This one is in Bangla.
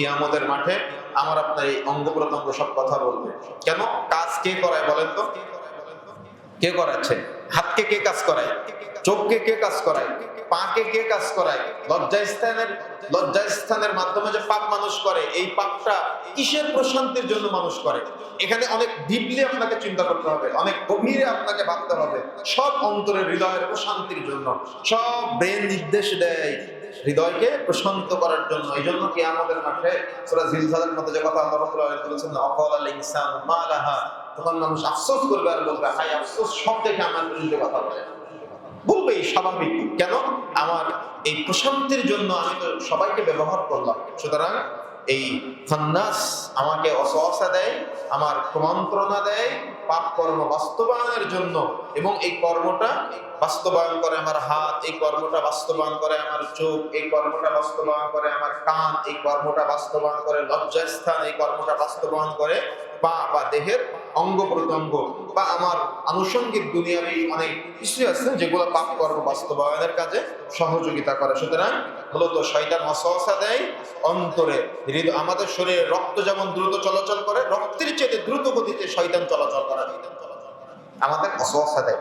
কিয়ামতের মাঠে আমার আপনার এই অঙ্গ প্রত্যঙ্গ সব কথা বলবে। কেন? কাজ কে করায় বলেন তো? কে করাচ্ছে? হাতকে কে কাজ করায়? চোখকে কে কাজ করায়? পাকে কে কাজ করায়? লজ্জাস্থানের লজ্জাস্থানের মাধ্যমে যে পাপ মানুষ করে, এই পাপটা কিসের প্রশান্তির জন্য মানুষ করে? এখানে অনেক ডিপলি আপনাকে চিন্তা করতে হবে, অনেক গভীরে আপনাকে ভাবতে হবে। সব অন্তরের হৃদয়ের প্রশান্তির জন্য, সব ব্রেন নির্দেশ দেয়। হৃদয়কে প্রশান্ত করার জন্য। এই জন্য কি আমাদের মাঠে সুরা জিলজালের মধ্যে যে কথা আল্লাহ আলামিন বলেছেন আল ইনসান মা লাহা। তখন মানুষ আফসোস করবে আর বলবে, হায়, আফসোস সব থেকে আমার বিরুদ্ধে কথা বলে। বলবে স্বাভাবিক। কেন? আমার এই প্রশান্তির জন্য আমি তো সবাইকে ব্যবহার করলাম। সুতরাং এই সন্ন্যাস আমাকে অসহসা দেয়, আমার কুমন্ত্রণা দেয়, পাপ কর্ম বাস্তবায়নের জন্য। এবং এই কর্মটা বাস্তবায়ন করে আমার হাত, এই কর্মটা বাস্তবায়ন করে আমার চোখ, এই কর্মটা বাস্তবায়ন করে আমার কান, এই কর্মটা বাস্তবায়ন করে লজ্জাস্থান, এই কর্মটা বাস্তবায়ন করে পা বা দেহের অঙ্গ প্রত্যঙ্গ বা আমার আনুষঙ্গিক দুনিয়াবি অনেক কিছুই আছে যেগুলো পাপ কর্ম বাস্তবায়নের কাজে সহযোগিতা করে। সুতরাং মূলত শয়তান অসহসা দেয় অন্তরে। হৃদয় আমাদের শরীরে রক্ত যেমন দ্রুত চলাচল করে, রক্তের চেয়ে দ্রুত গতিতে শয়তান চলাচল করা। আমাদের অসহসা দেয়।